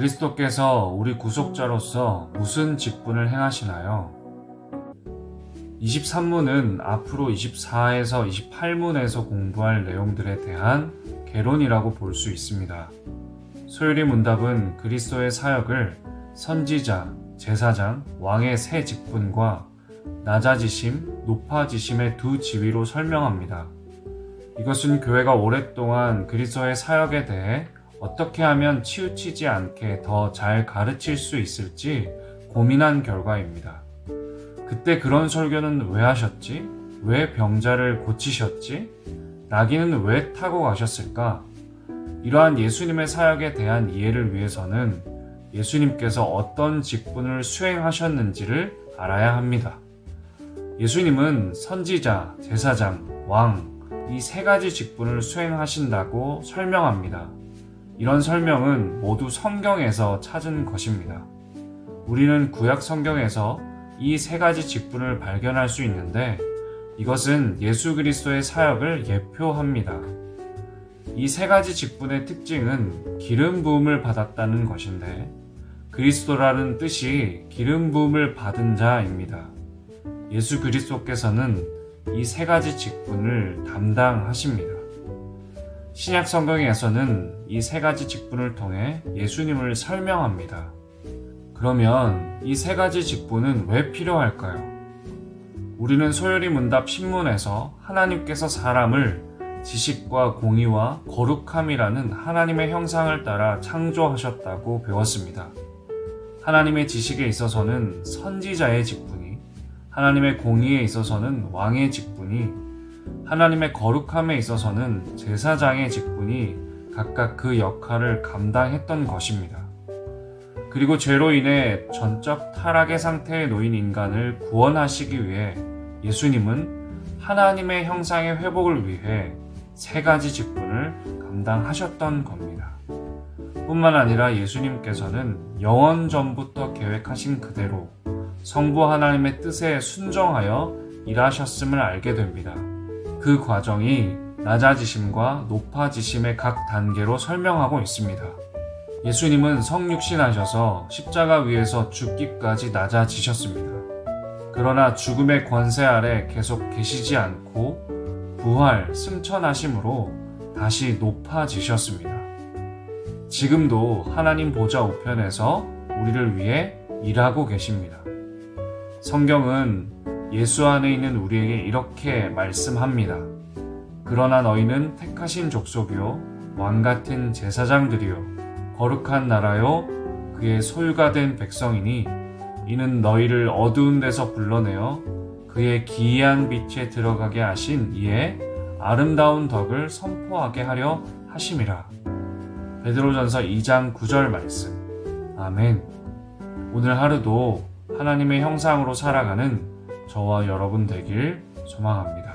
그리스도께서 우리 구속자로서 무슨 직분을 행하시나요? 23문은 앞으로 24에서 28문에서 공부할 내용들에 대한 개론이라고 볼 수 있습니다. 소율이 문답은 그리스도의 사역을 선지자, 제사장, 왕의 세 직분과 낮아지심, 높아지심의 두 지위로 설명합니다. 이것은 교회가 오랫동안 그리스도의 사역에 대해 어떻게 하면 치우치지 않게 더 잘 가르칠 수 있을지 고민한 결과입니다. 그때 그런 설교는 왜 하셨지? 왜 병자를 고치셨지? 나귀는 왜 타고 가셨을까? 이러한 예수님의 사역에 대한 이해를 위해서는 예수님께서 어떤 직분을 수행하셨는지를 알아야 합니다. 예수님은 선지자, 제사장, 왕, 이 세 가지 직분을 수행하신다고 설명합니다. 이런 설명은 모두 성경에서 찾은 것입니다. 우리는 구약 성경에서 이 세 가지 직분을 발견할 수 있는데 이것은 예수 그리스도의 사역을 예표합니다. 이 세 가지 직분의 특징은 기름 부음을 받았다는 것인데 그리스도라는 뜻이 기름 부음을 받은 자입니다. 예수 그리스도께서는 이 세 가지 직분을 담당하십니다. 신약 성경에서는 이 세 가지 직분을 통해 예수님을 설명합니다. 그러면 이 세 가지 직분은 왜 필요할까요? 우리는 소요리 문답 신문에서 하나님께서 사람을 지식과 공의와 거룩함이라는 하나님의 형상을 따라 창조하셨다고 배웠습니다. 하나님의 지식에 있어서는 선지자의 직분이, 하나님의 공의에 있어서는 왕의 직분이, 하나님의 거룩함에 있어서는 제사장의 직분이 각각 그 역할을 감당했던 것입니다. 그리고 죄로 인해 전적 타락의 상태에 놓인 인간을 구원하시기 위해 예수님은 하나님의 형상의 회복을 위해 세 가지 직분을 감당하셨던 겁니다. 뿐만 아니라 예수님께서는 영원 전부터 계획하신 그대로 성부 하나님의 뜻에 순정하여 일하셨음을 알게 됩니다. 그 과정이 낮아지심과 높아지심의 각 단계로 설명하고 있습니다. 예수님은 성육신하셔서 십자가 위에서 죽기까지 낮아지셨습니다. 그러나 죽음의 권세 아래 계속 계시지 않고 부활, 승천하심으로 다시 높아지셨습니다. 지금도 하나님 보좌 우편에서 우리를 위해 일하고 계십니다. 성경은 예수 안에 있는 우리에게 이렇게 말씀합니다. 그러나 너희는 택하신 족속이요, 왕 같은 제사장들이요, 거룩한 나라요, 그의 소유가 된 백성이니 이는 너희를 어두운 데서 불러내어 그의 기이한 빛에 들어가게 하신 이의 아름다운 덕을 선포하게 하려 하심이라. 베드로전서 2장 9절 말씀. 아멘. 오늘 하루도 하나님의 형상으로 살아가는 저와 여러분 되길 소망합니다.